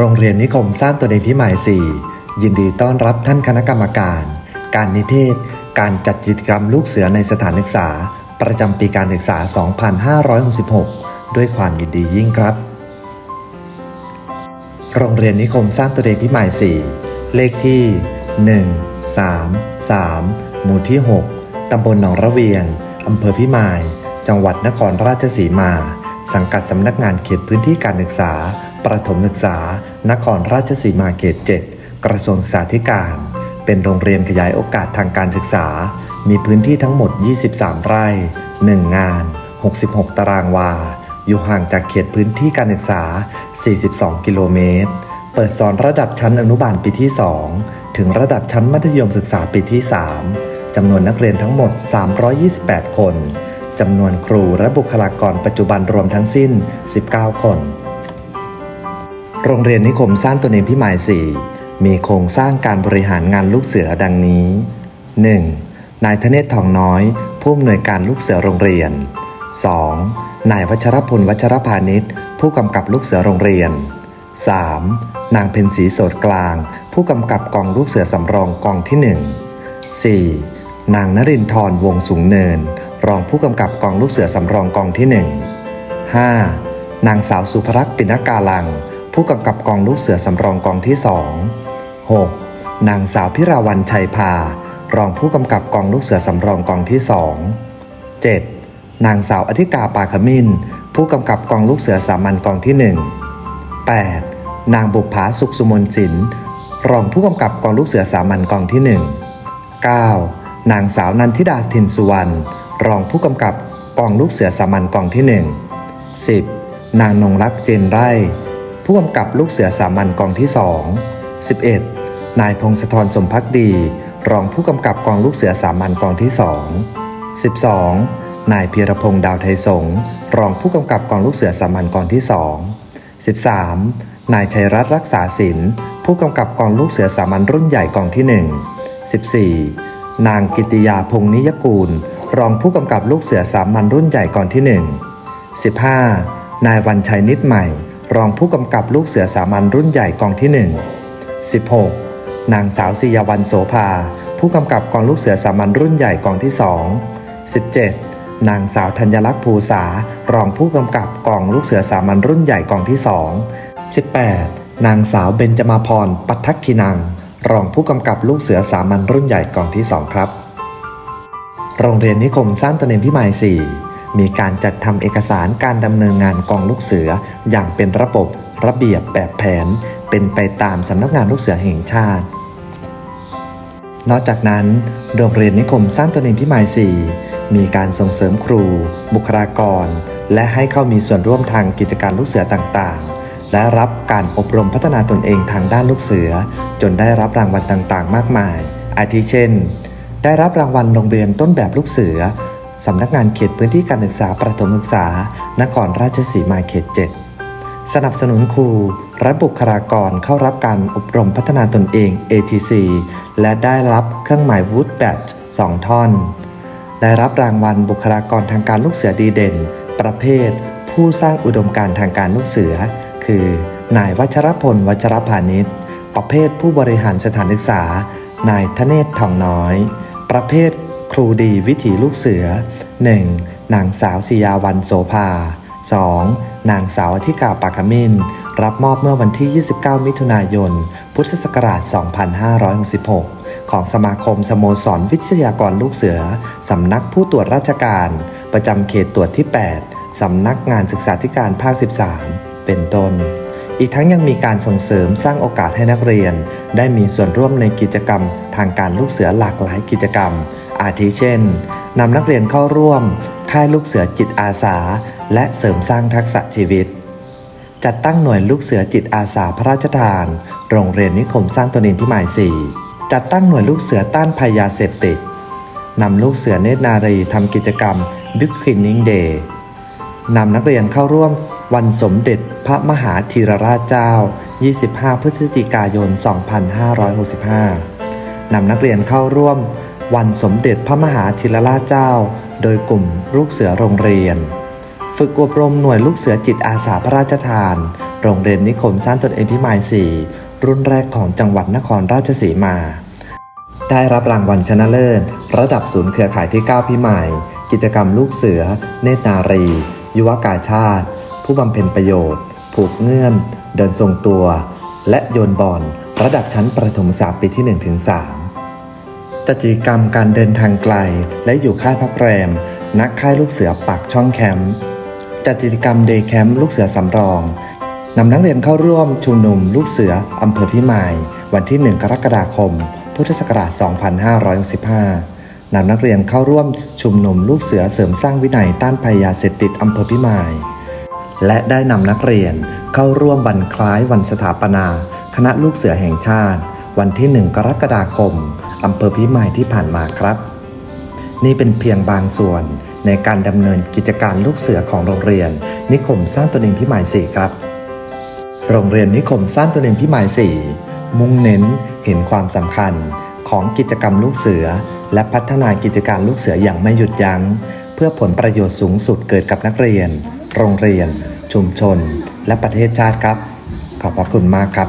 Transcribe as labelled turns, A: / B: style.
A: โรงเรียนนิคมสร้างตัวเองพิมาย 4 ยินดีต้อนรับท่านคณะกรรมการ การนิเทศ การจัดกิจกรรมลูกเสือในสถานศึกษา ประจำปีการศึกษา 2566 ด้วยความยินดียิ่งครับ โรงเรียนนิคมสร้างตัวเองพิมาย 4 เลขที่ 1 3 3 หมู่ที่ 6 ตำบลหนองระเวียง อำเภอพิมาย จังหวัดนครราชสีมา สังกัดสำนักงานเขตพื้นที่การศึกษา ประถมศึกษา นครราชสีมาเขต 7 กระทรวงศึกษาธิการ เป็นโรงเรียนขยายโอกาสทางการศึกษา มีพื้นที่ทั้งหมด 23 ไร่ 1 งาน 66 ตารางวา อยู่ห่างจากเขตพื้นที่การศึกษา 42 กิโลเมตร เปิดสอนระดับชั้นอนุบาลปีที่ 2 ถึงระดับชั้นมัธยมศึกษาปีที่ 3 จำนวนนักเรียนทั้งหมด 328 คนจำนวนครูและบุคลากรปัจจุบันรวมทั้งสิ้น 19 คน โรงเรียนนิคมสร้างตนเองพิมาย 4 มีโครงสร้างการบริหารงานลูกเสือดังนี้ 1. นายธเนศทองน้อย ผู้อำนวยการลูกเสือโรงเรียน 2. นายวัชรพลวัชรพาณิชย์ ผู้กำกับลูกเสือโรงเรียน 3. นางเพ็ญศรีโสดกลาง ผู้กำกับกองลูกเสือสำรองกองที่ 1 4. นางนรินทร์วงสูงเนิน รองผู้กำกับกองลูกเสือสำรองกองที่ 1 5. นางสาวสุภรักษ์ปินกาลัง ผู้กำกับกองลูกเสือสำรองกองที่ 2 6. นางสาวพิราวันชัยพา รองผู้กำกับกองลูกเสือสำรองกองที่ 2 7. นางสาวอธิกาปาขมินผู้กำกับกองลูกเสือสามัญกองที่ 1 8. นางบุภาสุขสุมนสินรองผู้กำกับกองลูกเสือสามัญกองที่ 1 9. นางสาวนันทิดาทินสุวรรณรองผู้กำกับกองลูกเสือสามัญกองที่ 1 10. นางนงรักเจนไร่ ผู้กำกับลูกเสือสามัญกองที่ 2 11. นายพงศธรสมพักดี รองผู้กำกับกองลูกเสือสามัญกองที่ 2 12. นายเพียรพงษ์ดาวไทยสงรองผู้กำกับกองลูกเสือสามัญกองที่ 2 13. นายชัยรัตน์รักษาศิลป์ผู้กำกับกองลูกเสือสามัญรุ่นใหญ่กองที่ 1 14. นางกิติยาพงษ์นิยกูล รองผู้กำกับลูกเสือสามัญรุ่นใหญ่กองที่ 1 15. นายวันชัยนิดใหม่ รองผู้กำกับลูกเสือสามัญรุ่นใหญ่กองที่ 1 16. นางสาวศิยาวันโสภา ผู้กำกับกองลูกเสือสามัญรุ่นใหญ่กองที่ 2 17. นางสาวธัญลักษณ์ภูษารองผู้กำกับกองลูกเสือสามัญรุ่นใหญ่กองที่ 2 18. นางสาวเบญจมาพรปัทักขินัง รองผู้กำกับลูกเสือสามัญรุ่นใหญ่กองที่ 2 ครับ โรงเรียนนิคมสร้างตนเองพิมาย4 มีการจัดทำเอกสารการดำเนินงานกองลูกเสือ อย่างเป็นระบบระเบียบแบบแผน เป็นไปตามสำนักงานลูกเสือแห่งชาติ นอกจากนั้น โรงเรียนนิคมสร้างตนเองพิมาย 4 มีการส่งเสริมครู บุคลากร และให้เข้ามีส่วนร่วมทางกิจการลูกเสือต่างๆ และรับการอบรมพัฒนาตนเองทางด้านลูกเสือ จนได้รับรางวัลต่างๆ มากมาย อาทิเช่น ได้รับรางวัลโรงเรียนต้นแบบลูกเสือ สำนักงานเขตพื้นที่การศึกษาประถมศึกษา นครราชสีมาเขต 7 สนับสนุนครูและบุคลากรเข้ารับการอบรมพัฒนาตนเอง ATC และได้รับเครื่องหมายวูดแบต2ท่อน ได้รับรางวัลบุคลากรทางการลูกเสือดีเด่น ประเภท ผู้สร้างอุดมการทางการลูกเสือ คือนายวัชรพล วัชรพานิชประเภทผู้บริหารสถานศึกษา นายทเนศทองน้อย ประเภท ครูดีวิถีลูกเสือ 1. นางสาวศิยาวันโสภา 2. นางสาวอธิกาปากมิน รับมอบเมื่อวันที่ 29 มิถุนายน พุทธศักราช 2566 ของสมาคมสโมสรวิทยากรลูกเสือ สำนักผู้ตรวจราชการ ประจำเขตตรวจที่ 8 สำนักงานศึกษาธิการภาค 13 เป็นต้นอีกทั้งยังมีการส่งเสริมสร้างโอกาสให้นักเรียน ได้มีส่วนร่วมในกิจกรรมทางการลูกเสือหลากหลายกิจกรรม อาทิเช่นนำนักเรียนเข้าร่วม ค่ายลูกเสือจิตอาสา และเสริมสร้างทักษะชีวิต จัดตั้งหน่วยลูกเสือจิตอาสาพระราชทาน โรงเรียนนิคมสร้างตนเองพิมาย 4 จัดตั้งหน่วยลูกเสือต้านภัยยาเสพติดนำลูกเสือเนตรนารีทำกิจกรรม Big Cleaning Day นำนักเรียนเข้าร่วมวันสมเด็จพระมหาธีรราชเจ้า 25 พฤศจิกายน 2565 นำนักเรียนเข้าร่วม วันสมเด็จพระมหาธีรราชเจ้า โดยกลุ่มลูกเสือโรงเรียน ฝึกอบรมหน่วยลูกเสือจิตอาสาพระราชทาน โรงเรียนนิคมสร้างตนเองพิมาย 4 รุ่นแรกของจังหวัดนครราชสีมา ได้รับรางวัลชนะเลิศ ระดับศูนย์เครือข่ายที่ 9 พิมาย กิจกรรมลูกเสือ เนตรนารี ยุวกาชาติ ผู้บำเพ็ญประโยชน์ ผูกเงื่อน เดินทรงตัว และโยนบอลระดับชั้นประถมศึกษาปีที่ 1-3 จัดกิจกรรมการเดินทางไกล และอยู่ค่ายพักแรม นักค่ายลูกเสือปากช่องแคมป์จัดกิจกรรมเดย์แคมป์ลูกเสือสำรองนำนักเรียนเข้าร่วมชุมนุมลูกเสืออำเภอพิมาย วันที่ 1 กรกฎาคม พุทธศักราช 2565นำนักเรียนเข้าร่วมชุมนุมลูกเสือเสริมสร้างวินัยต้านภัยยาเสพติดอำเภอพิมาย และได้นำนักเรียนเข้าร่วมวันคล้ายวันสถาปนา คณะลูกเสือแห่งชาติ วันที่ 1 กรกฎาคม อำเภอพิมายที่ผ่านมาครับ นี่เป็นเพียงบางส่วนในการดำเนินกิจการลูกเสือของโรงเรียน นิคมสร้างตนเองพิมาย4ครับ โรงเรียนนิคมสร้างตนเองพิมาย4มุ่งเน้นเห็นความสำคัญของกิจกรรมลูกเสือ และพัฒนากิจการลูกเสืออย่างไม่หยุดยัง้ง เพื่อผลประโยชน์สูงสุดเกิดกับนักเรียน โรงเรียน ชุมชน และประเทศชาติครับ ขอบพระคุณมากครับ